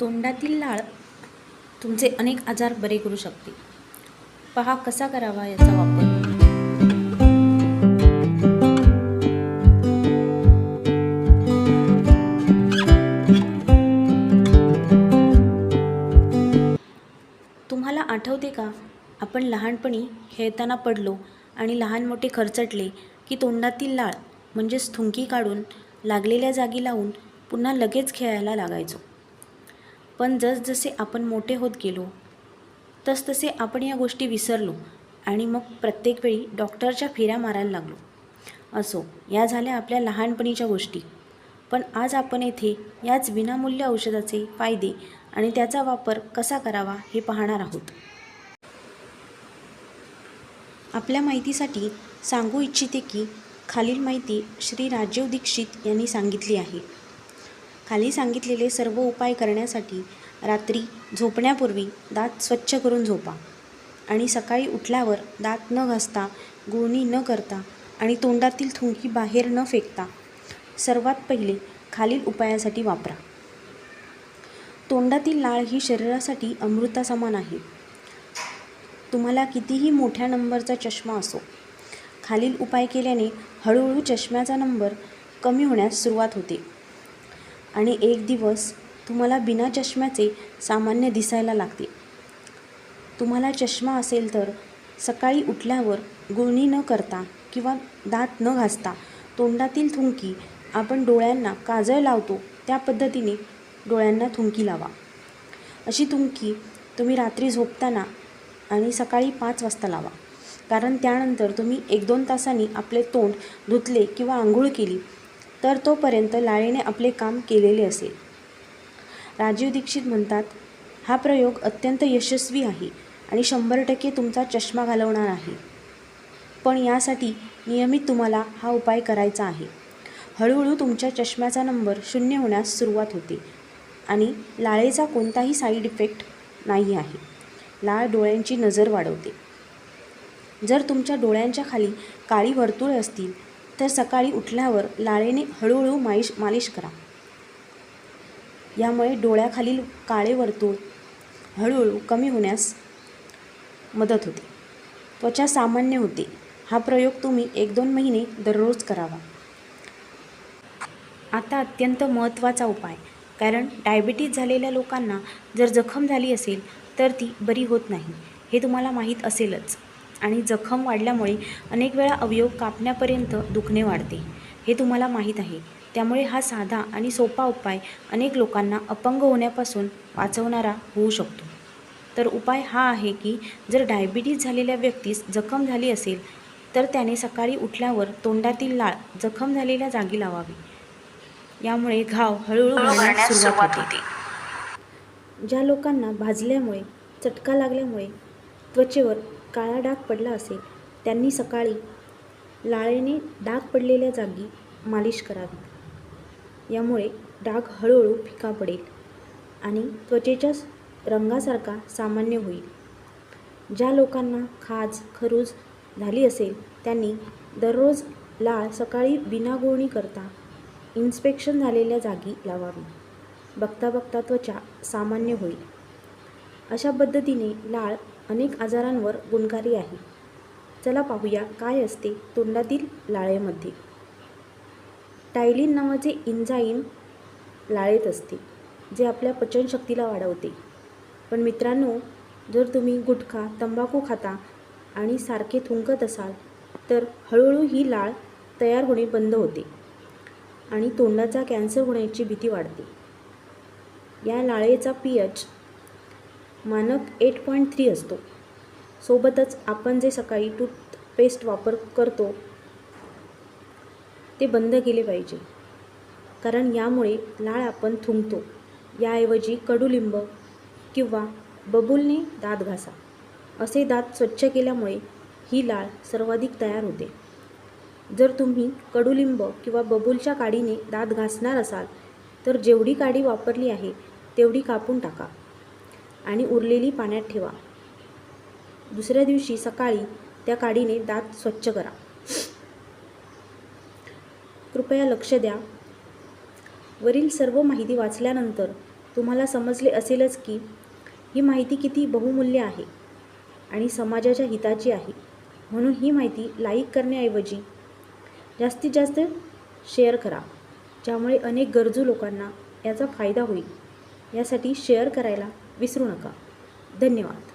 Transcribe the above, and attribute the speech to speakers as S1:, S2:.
S1: तोंडातील लाळ तुमचे अनेक आजार बरे करू शकते. पहा कसा करावा याचा वापर. तुम्हाला आठवते का? आपण लहानपणी खेळताना पडलो आणि लहान मोठे खरचटले की तोंडातील लाळ म्हणजेच थुंकी काढून लागलेल्या जागी लावून पुन्हा लगेच खेळायला लागायचो. पण जसजसे आपण मोठे होत गेलो तसतसे आपण या गोष्टी विसरलो आणि मग प्रत्येक वेळी डॉक्टरच्या फेऱ्या मारायला लागलो. असो या झाल्या आपल्या लहानपणीच्या गोष्टी. पण आज आपण येथे याच विनामूल्य औषधाचे फायदे आणि त्याचा वापर कसा करावा हे पाहणार आहोत. आपल्या माहितीसाठी सांगू इच्छिते की खालील माहिती श्री राजीव दीक्षित यांनी सांगितली आहे. खाली सांगितलेले सर्व उपाय करण्यासाठी रात्री झोपण्यापूर्वी दात स्वच्छ करून झोपा आणि सकाळी उठल्यावर दात न घासता गुळणी न करता आणि तोंडातील थुंकी बाहेर न फेकता सर्वात पहिले खालील उपायासाठी वापरा. तोंडातील लाळ ही शरीरासाठी अमृतासमान आहे. तुम्हाला कितीही मोठ्या नंबरचा चष्मा असो खालील उपाय केल्याने हळूहळू चष्म्याचा नंबर कमी होण्यास सुरुवात होते. आणि एक दिवस तुम्हाला बिना चष्म्याचे सामान्य दिसायला लागते. तुम्हाला चष्मा असेल तर सकाळी उठल्यावर गुळणी न करता किंवा दात न घासता तोंडातील थुंकी आपण डोळ्यांना काजळ लावतो त्या पद्धतीने डोळ्यांना थुंकी लावा. अशी थुंकी तुम्ही रात्री झोपताना आणि सकाळी पाच वाजता लावा. कारण त्यानंतर तुम्ही एक दोन तासांनी आपले तोंड धुतले किंवा आंघोळ केली तर तोपर्यंत लाळेने आपले काम केलेले असेल. राजीव दीक्षित म्हणतात हा प्रयोग अत्यंत यशस्वी आहे आणि शंभर टक्के तुमचा चष्मा घालवणार आहे. पण यासाठी नियमित तुम्हाला हा उपाय करायचा आहे. हळूहळू तुमच्या चष्म्याचा नंबर शून्य होण्यास सुरुवात होते आणि लाळेचा कोणताही साईड इफेक्ट नाही आहे. लाळ डोळ्यांची नजर वाढवते. जर तुमच्या डोळ्यांच्या खाली काळी वर्तुळे असतील तर सकाळी उठल्यावर लाळेने हळूहळू मालिश मालिश करा. यामुळे डोळ्याखालील काळे वर्तुळ हळूहळू कमी होण्यास मदत होते. त्वचा सामान्य होते. हा प्रयोग तुम्ही एक दोन महिने दररोज करावा. आता अत्यंत महत्त्वाचा उपाय. कारण डायबिटीज झालेल्या लोकांना जर जखम झाली असेल तर ती बरी होत नाही. हे तुम्हाला माहीत असेलच. आणि जखम वाढल्यामुळे अनेक वेळा अवयव कापण्यापर्यंत दुखणे वाढते. हे तुम्हाला माहीत आहे. त्यामुळे हा साधा आणि सोपा उपाय अनेक लोकांना अपंग होण्यापासून वाचवणारा होऊ शकतो. तर उपाय हा आहे की जर डायबिटीज झालेल्या व्यक्तीस जखम झाली असेल तर त्याने सकाळी उठल्यावर तोंडातील लाळ जखम झालेल्या जागी लावावी. यामुळे घाव हळूहळू सुरुवात होते. ज्या लोकांना भाजल्यामुळे चटका लागल्यामुळे त्वचेवर काळा डाग पडला असेल त्यांनी सकाळी लाळेने डाग पडलेल्या जागी मालिश करावी. यामुळे डाग हळूहळू फिका पडेल आणि त्वचेच्या रंगासारखा सामान्य होईल. ज्या लोकांना खाज खरूज झाली असेल त्यांनी दररोज लाळ सकाळी बिना करता इन्स्पेक्शन झालेल्या जागी लावावी. बघता बघता त्वचा सामान्य होईल. अशा पद्धतीने लाळ अनेक आजारांवर गुणकारी आहे. चला पाहूया काय असते तोंडातील लाळेमध्ये. टायलिन नावाचे इंजाईम लाळेत असते जे आपल्या पचनशक्तीला वाढवते. पण मित्रांनो जर तुम्ही गुटखा तंबाखू खाता आणि सारखे थुंकत असाल तर हळूहळू ही लाळ तयार होणे बंद होते आणि तोंडाचा कॅन्सर होण्याची भीती वाढते. या लाळेचा पी एच मानक एट पॉईंट थ्री असतो. सोबतच आपण जे सकाळी टूथपेस्ट वापर करतो ते बंद केले पाहिजे. कारण यामुळे लाळ आपण थुंकतो. याऐवजी कडुलिंब किंवा बबूलने दात घासा. असे दात स्वच्छ केल्यामुळे ही लाळ सर्वाधिक तयार होते. जर तुम्ही कडुलिंब किंवा बबूलच्या काडीने दात घासणार असाल तर जेवढी काडी वापरली आहे तेवढी कापून टाका. आणि उरलेली पाण्यात ठेवा. दुसऱ्या दिवशी सकाळी त्या काडीने दात स्वच्छ करा. कृपया लक्ष द्या. वरील सर्व माहिती वाचल्यानंतर तुम्हाला समजले असेलच की ही माहिती किती बहुमूल्य आहे आणि समाजाच्या हिताची आहे. म्हणून ही माहिती लाईक करण्याऐवजी जास्तीत जास्त शेअर करा ज्यामुळे अनेक गरजू लोकांना याचा फायदा होईल. यासाठी शेअर करायला विसरू नका. धन्यवाद.